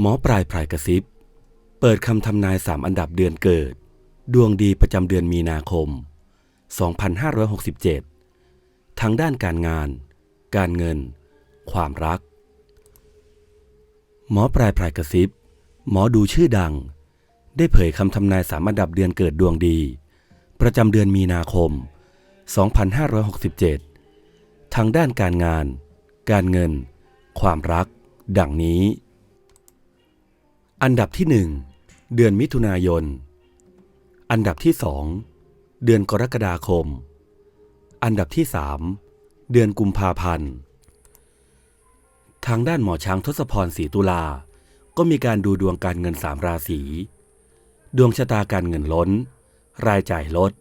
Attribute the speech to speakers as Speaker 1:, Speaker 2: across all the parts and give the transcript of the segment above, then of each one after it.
Speaker 1: หมอปลายพรายกระซิบ เปิดคำทำนายสามอันดับเดือนเกิด ดวงดีประจำเดือนมีนาคม 2567 ทั้งด้านการงาน การเงิน ความรัก หมอปลายพรายกระซิบ หมอดูชื่อดัง ได้เผยคำทำนายสามอันดับเดือนเกิดดวงดี ประจำเดือนมีนาคม 2567 ทั้งด้านการงาน การเงิน ความรัก ดังนี้ อันดับที่หนึ่งเดือนมิถุนายน อันดับที่สองเดือนกรกฎาคม อันดับที่สามเดือนกุมภาพันธ์ ทางด้านหมอช้างทศพรศรีตุลา ก็มีการดูดวงการเงินสามราศี ดวงชะตาการเงินล้น รายจ่ายลด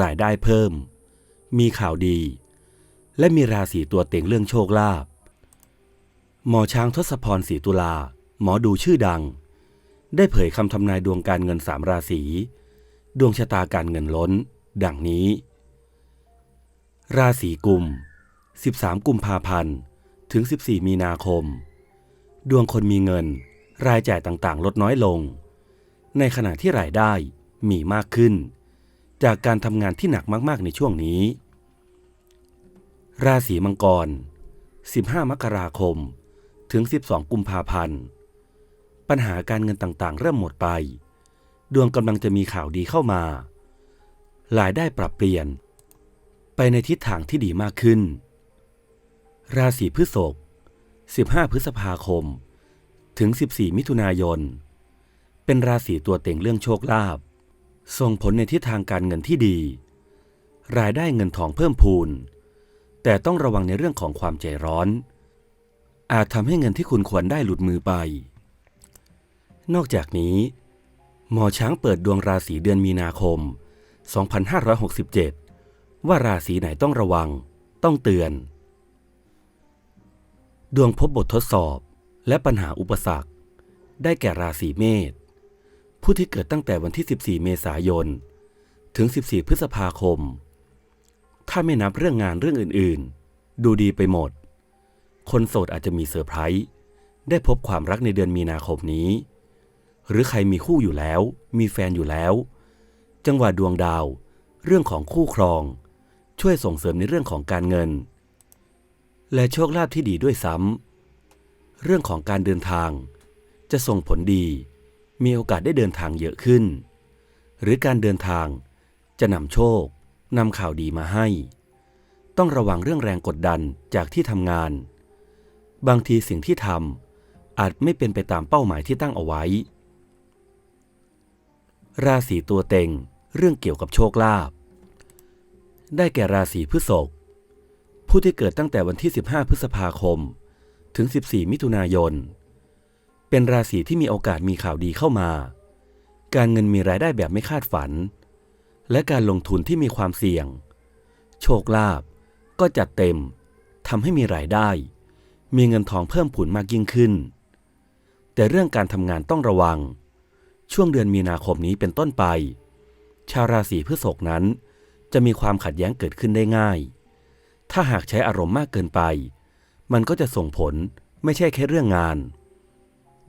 Speaker 1: รายได้เพิ่ม มีข่าวดี และมีราศีตัวเต็งเรื่องโชคลาภ หมอช้างทศพรศรีตุลาหมอดูชื่อดัง ได้เผยคำทำนายดวงการเงินสามราศี ดวงชะตาการเงินล้น ดังนี้ ราศีกุม 13 กุมภาพันธ์ ถึง 14 มีนาคม ดวงคนมีเงิน รายจ่ายต่างๆ ลดน้อยลง ในขณะที่รายได้มีมากขึ้น จากการทำงานที่หนักมากๆ ในช่วงนี้ ราศีมังกร 15 มกราคม ถึง 12 กุมภาพันธ์ ปัญหาการเงินต่างๆ เริ่มหมดไป ดวงกำลังจะมีข่าวดีเข้ามา รายได้ปรับเปลี่ยน ไปในทิศทางที่ดีมากขึ้น ราศีพฤษภ15 พฤษภาคม ถึง 14 มิถุนายน เป็นราศีตัวเต็งเรื่องโชคลาภส่งผลในทิศทางการเงินที่ดี รายได้เงินทองเพิ่มพูน แต่ต้องระวังในเรื่องของความใจร้อน อาจทำให้เงินที่คุณควรได้หลุดมือไป นอกจากนี้ หมอช้างเปิดดวงราศีเดือนมีนาคม 2567 ว่าราศีไหนต้องระวัง ต้องเตือน ดวงพบบททดสอบและปัญหาอุปสรรค ได้แก่ราศีเมษ ผู้ที่เกิดตั้งแต่วันที่ 14 เมษายน ถึง 14 พฤษภาคม ถ้าไม่นับเรื่องงานเรื่องอื่นๆ ดูดีไปหมด คนโสดอาจจะมีเซอร์ไพรส์ได้พบความรักในเดือนมีนาคมนี้ หรือใครมีคู่อยู่แล้ว มีแฟนอยู่แล้ว จังหวะดวงดาว เรื่องของคู่ครอง ช่วยส่งเสริมในเรื่องของการเงิน และโชคลาภที่ดีด้วยซ้ำเรื่องของการเดินทาง จะส่งผลดี มีโอกาสได้เดินทางเยอะขึ้น หรือการเดินทางจะนำโชคนำข่าวดีมาให้ ต้องระวังเรื่องแรงกดดันจากที่ทำงาน บางทีสิ่งที่ทำอาจไม่เป็นไปตามเป้าหมายที่ตั้งเอาไว้ ราศีตัวเต็ง เรื่องเกี่ยวกับโชคลาภได้แก่ราศีพฤษภผู้ที่เกิดตั้งแต่วันที่ 15 พฤษภาคม ถึง 14 มิถุนายน เป็นราศีที่มีโอกาสมีข่าวดีเข้ามา การเงินมีรายได้แบบไม่คาดฝัน และการลงทุนที่มีความเสี่ยง โชคลาภก็จัดเต็มทำให้มีรายได้ มีเงินทองเพิ่มผุนมากยิ่งขึ้น แต่เรื่องการทำงานต้องระวัง ช่วงเดือนมีนาคมนี้เป็นต้นไป ชาวราศีพฤษภนั้น จะมีความขัดแย้งเกิดขึ้นได้ง่าย ถ้าหากใช้อารมณ์มากเกินไป มันก็จะส่งผลไม่ใช่แค่เรื่องงาน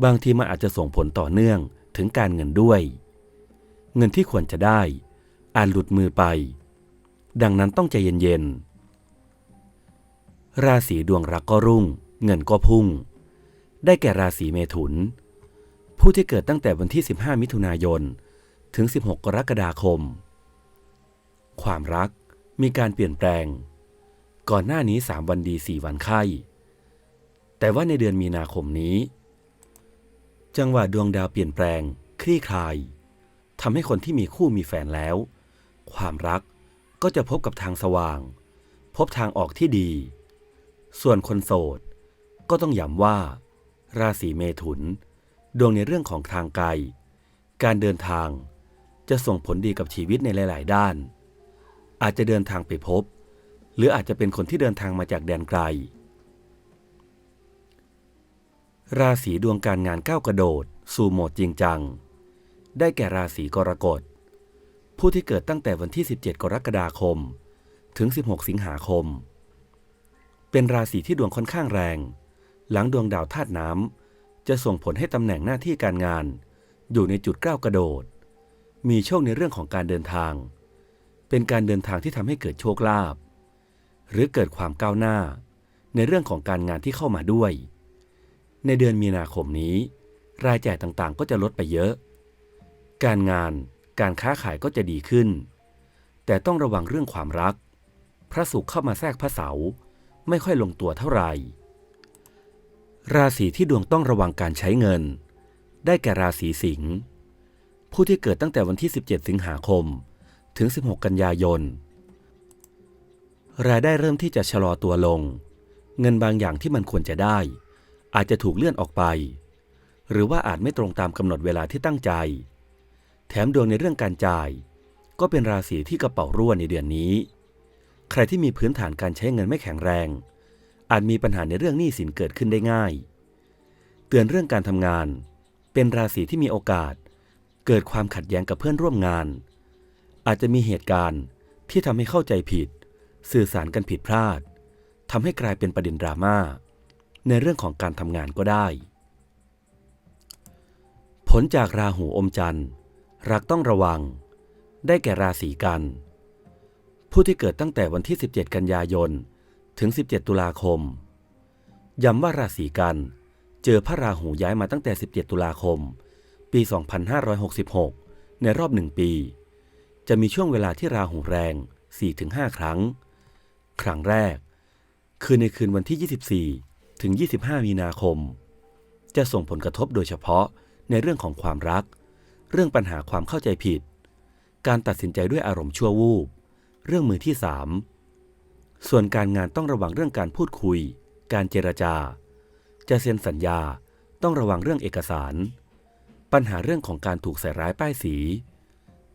Speaker 1: บางทีมันอาจจะส่งผลต่อเนื่องถึงการเงินด้วย เงินที่ควรจะได้อาจหลุดมือไป ดังนั้นต้องใจเย็นๆ ราศีดวงรักก็รุ่ง เงินก็พุ่ง ได้แก่ราศีเมถุน ผู้ที่เกิดตั้งแต่วันที่ 15 มิถุนายน ถึง 16 กรกฎาคม ความรักมีการเปลี่ยนแปลง ก่อนหน้านี้ 3 วันดี 4 วันไข้ แต่ว่าในเดือนมีนาคมนี้ จังหวะดวงดาวเปลี่ยนแปลง คลี่คลายทำให้คนที่มีคู่มีแฟนแล้ว ความรักก็จะพบกับทางสว่าง พบทางออกที่ดี ส่วนคนโสด ก็ต้องย้ำว่า ราศีเมถุน ดวงในเรื่องของทางไกล การเดินทาง จะส่งผลดีกับชีวิตในหลาย ๆ ด้าน อาจจะเดินทางไปพบ หรืออาจจะเป็นคนที่เดินทางมาจากแดนไกล ราศีดวงการงานก้าวกระโดด สู่โหมดจริงจัง ได้แก่ราศีกรกฎ ผู้ที่เกิดตั้งแต่วันที่ 17 กรกฎาคม ถึง 16 สิงหาคม เป็นราศีที่ดวงค่อนข้างแรง หลังดวงดาวธาตุน้ำ จะส่งผลให้ตำแหน่งหน้าที่การงาน อยู่ในจุดก้าวกระโดด มีโชคในเรื่องของการเดินทาง เป็นการเดินทางที่ทำให้เกิดโชคลาภหรือเกิดความก้าวหน้า ในเรื่องของการงานที่เข้ามาด้วย ในเดือนมีนาคมนี้ รายจ่ายต่างๆ ก็จะลดไปเยอะ การงานการค้าขายก็จะดีขึ้น แต่ต้องระวังเรื่องความรัก พระศุกร์เข้ามาแทรกพระเสาไม่ค่อยลงตัวเท่าไหร่ ราศีที่ดวงต้องระวังการใช้เงิน ได้แก่ราศีสิงห์ผู้ที่เกิดตั้งแต่วันที่ 17 สิงหาคม ถึง 16 กันยายน รายได้เริ่มที่จะชะลอตัวลง เงินบางอย่างที่มันควรจะได้ อาจจะถูกเลื่อนออกไป หรือว่าอาจไม่ตรงตามกำหนดเวลาที่ตั้งใจ แถมดวงในเรื่องการจ่าย ก็เป็นราศีที่กระเป๋ารั่วในเดือนนี้ ใครที่มีพื้นฐานการใช้เงินไม่แข็งแรง อาจมีปัญหาในเรื่องหนี้สินเกิดขึ้นได้ง่าย เตือนเรื่องการทำงาน เป็นราศีที่มีโอกาส เกิดความขัดแย้งกับเพื่อนร่วมงาน อาจจะมีเหตุการณ์ที่ทำให้เข้าใจผิด สื่อสารกันผิดพลาดทำให้กลายเป็นประเด็นดราม่าในเรื่องของการทำงานก็ได้ ผลจากราหูอมจันทร์ รักต้องระวัง ได้แก่ราศีกัน ผู้ที่เกิดตั้งแต่วันที่ 17 กันยายน ถึง 17 ตุลาคม ย้ำว่าราศีกัน เจอพระราหูย้ายมาตั้งแต่ 17 ตุลาคม ปี 2566 ในรอบหนึ่งปี จะมีช่วงเวลาที่ราหูแรง 4-5 ครั้ง ครั้งแรก คือในคืนวันที่ 24 ถึง 25 มีนาคม จะส่งผลกระทบโดยเฉพาะในเรื่องของความรัก เรื่องปัญหาความเข้าใจผิด การตัดสินใจด้วยอารมณ์ชั่ววูบ เรื่องมือที่สาม ส่วนการงานต้องระวังเรื่องการพูดคุย การเจรจา จะเซ็นสัญญาต้องระวังเรื่องเอกสาร ปัญหาเรื่องของการถูกใส่ร้ายป้ายสี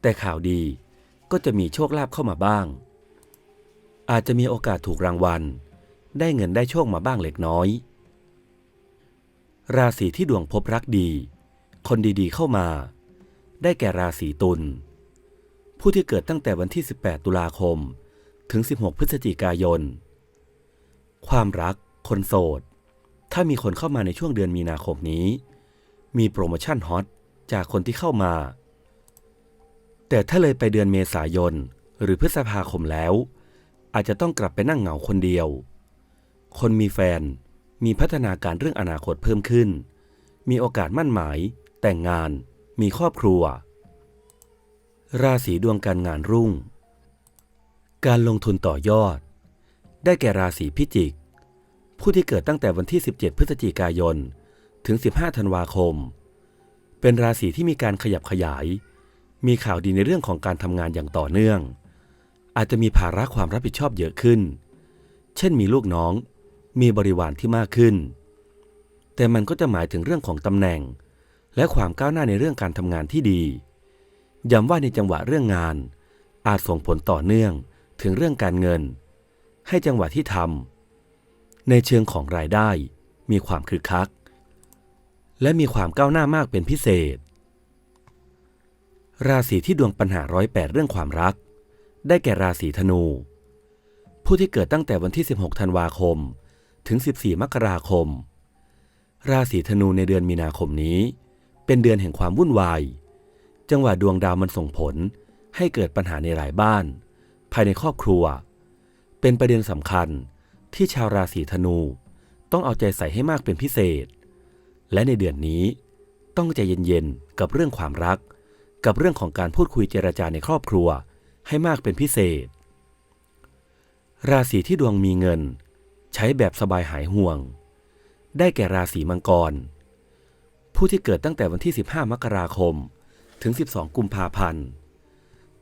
Speaker 1: แต่ข่าวดีก็จะมีโชคลาภเข้ามาบ้าง อาจจะมีโอกาสถูกรางวัล ได้เงินได้โชคมาบ้างเล็กน้อย ราศีที่ดวงพบรักดี คนดีๆเข้ามา ได้แก่ราศีตุล ผู้ที่เกิดตั้งแต่วันที่ 18 ตุลาคม ถึง 16 พฤศจิกายน ความรัก คนโสด ถ้ามีคนเข้ามาในช่วงเดือนมีนาคมนี้ มีโปรโมชั่นฮอตจากคนที่เข้ามา แต่ถ้าเลยไปเดือนเมษายน หรือพฤษภาคมแล้ว อาจจะต้องกลับไปนั่งเหงาคนเดียว คนมีแฟนมีพัฒนาการเรื่องอนาคตเพิ่มขึ้น มีโอกาสมั่นหมาย แต่งงาน มีครอบครัว ราศีดวงการงานรุ่ง การลงทุนต่อยอด ได้แก่ราศีพิจิก ผู้ที่เกิดตั้งแต่วันที่ 17 พฤศจิกายน ถึง 15 ธันวาคม เป็นราศีที่มีการขยับขยาย มีข่าวดีในเรื่องของการทำงานอย่างต่อเนื่อง อาจจะมีภาระความรับผิดชอบเยอะขึ้น เช่นมีลูกน้อง มีบริวารที่มากขึ้น แต่มันก็จะหมายถึงเรื่องของตำแหน่ง และความก้าวหน้าในเรื่องการทำงานที่ดีย้ำว่าในจังหวะเรื่องงานอาจส่งผลต่อเนื่อง ถึงเรื่องการเงิน ให้จังหวะที่ทำในเชิงของรายได้ มีความคึกคัก และมีความก้าวหน้ามากเป็นพิเศษ ราศีที่ดวงปัญหาร้อยแปดเรื่องความรัก ได้แก่ราศีธนู ผู้ที่เกิดตั้งแต่วันที่ 16 ธันวาคม ถึง 14 มกราคม ราศีธนูในเดือนมีนาคมนี้ เป็นเดือนแห่งความวุ่นวาย จังหวะดวงดาวมันส่งผลให้เกิดปัญหาในหลายบ้าน ภายในครอบครัว เป็นประเด็นสำคัญที่ชาวราศีธนูต้องเอาใจใส่ให้มากเป็นพิเศษ และในเดือนนี้ต้องใจเย็นๆกับเรื่องความรัก กับเรื่องของการพูดคุยเจรจาในครอบครัวให้มากเป็นพิเศษ ราศีที่ดวงมีเงิน ใช้แบบสบายหายห่วง ได้แก่ราศีมังกร ผู้ที่เกิดตั้งแต่วันที่ 15 มกราคม ถึง 12 กุมภาพันธ์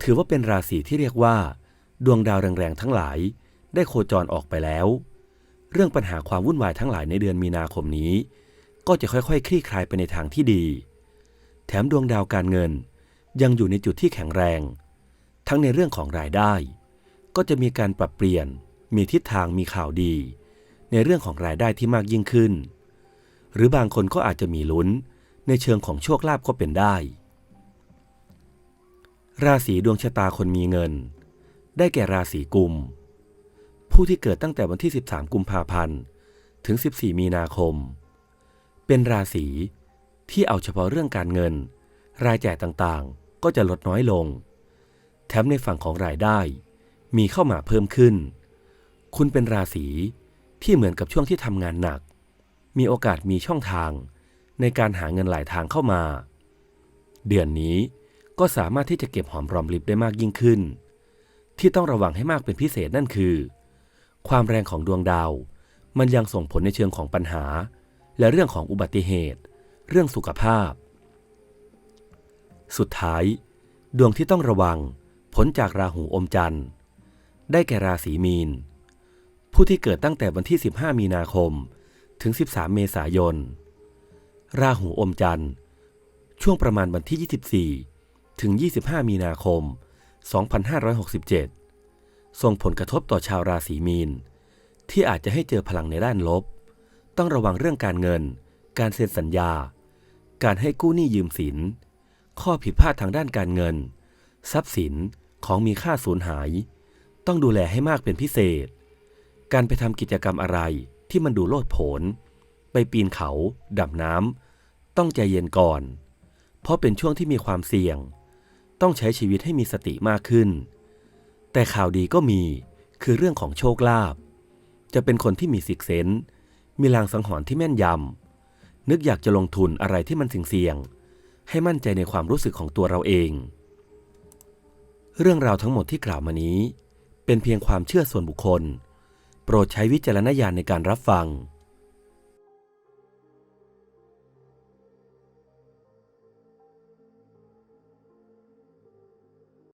Speaker 1: ถือว่าเป็นราศีที่เรียกว่า ดวงดาวแรงๆทั้งหลาย ได้โคจรออกไปแล้ว เรื่องปัญหาความวุ่นวายทั้งหลายในเดือนมีนาคมนี้ ก็จะค่อยๆ คลี่คลายไปในทางที่ดี แถมดวงดาวการเงินยังอยู่ในจุดที่แข็งแรง ทั้งในเรื่องของรายได้ ก็จะมีการปรับเปลี่ยน มีทิศทางมีข่าวดี ในเรื่องของรายได้ที่มากยิ่งขึ้น หรือบางคนก็อาจจะมีลุ้นในเชิงของโชคลาภก็เป็นได้ ราศีดวงชะตาคนมีเงิน ได้แก่ราศีกุม ผู้ที่เกิดตั้งแต่วันที่ 13 กุมภาพันธ์ถึง 14 มีนาคม เป็นราศีที่เอาเฉพาะเรื่องการเงิน รายจ่ายต่างๆ ก็จะลดน้อยลง แถมในฝั่งของรายได้มีเข้ามาเพิ่มขึ้น คุณเป็นราศีที่เหมือนกับช่วงที่ทำงานหนัก มีโอกาสมีช่องทางในการหาเงินหลายทางเข้ามา เดือนนี้ก็สามารถที่จะเก็บหอมรอมริบได้มากยิ่งขึ้น ที่ต้องระวังให้มากเป็นพิเศษนั่นคือ ความแรงของดวงดาว มันยังส่งผลในเชิงของปัญหา และเรื่องของอุบัติเหตุ เรื่องสุขภาพ สุดท้าย ดวงที่ต้องระวังผลจากราหูอมจันทร์ ได้แก่ราศีมีน ผู้ที่เกิดตั้งแต่วันที่ 15 มีนาคม ถึง 13 เมษายน ราหูอมจันทร์ ช่วงประมาณวันที่ 24 ถึง 25 มีนาคม 2567 ส่งผลกระทบต่อชาวราศีมีน ที่อาจจะให้เจอพลังในด้านลบ ต้องระวังเรื่องการเงิน การเซ็นสัญญา การให้กู้หนี้ยืมสิน ข้อผิดพลาดทางด้านการเงิน ทรัพย์สินของมีค่าสูญหาย ต้องดูแลให้มากเป็นพิเศษ การไปทำกิจกรรมอะไรที่มันดูโลดโผน ไปปีนเขาดำน้ำต้องใจเย็นก่อน เพราะเป็นช่วงที่มีความเสี่ยง ต้องใช้ชีวิตให้มีสติมากขึ้น แต่ข่าวดีก็มีคือเรื่องของโชคลาภจะเป็นคนที่มีสิกเซนส์มีลางสังหรณ์ที่แม่นยำนึกอยากจะลงทุนอะไรที่มันเสี่ยงๆให้มั่นใจในความรู้สึกของตัวเราเอง เรื่องราวทั้งหมดที่กล่าวมานี้ เป็นเพียงความเชื่อส่วนบุคคล โปรดใช้วิจารณญาณในการรับฟัง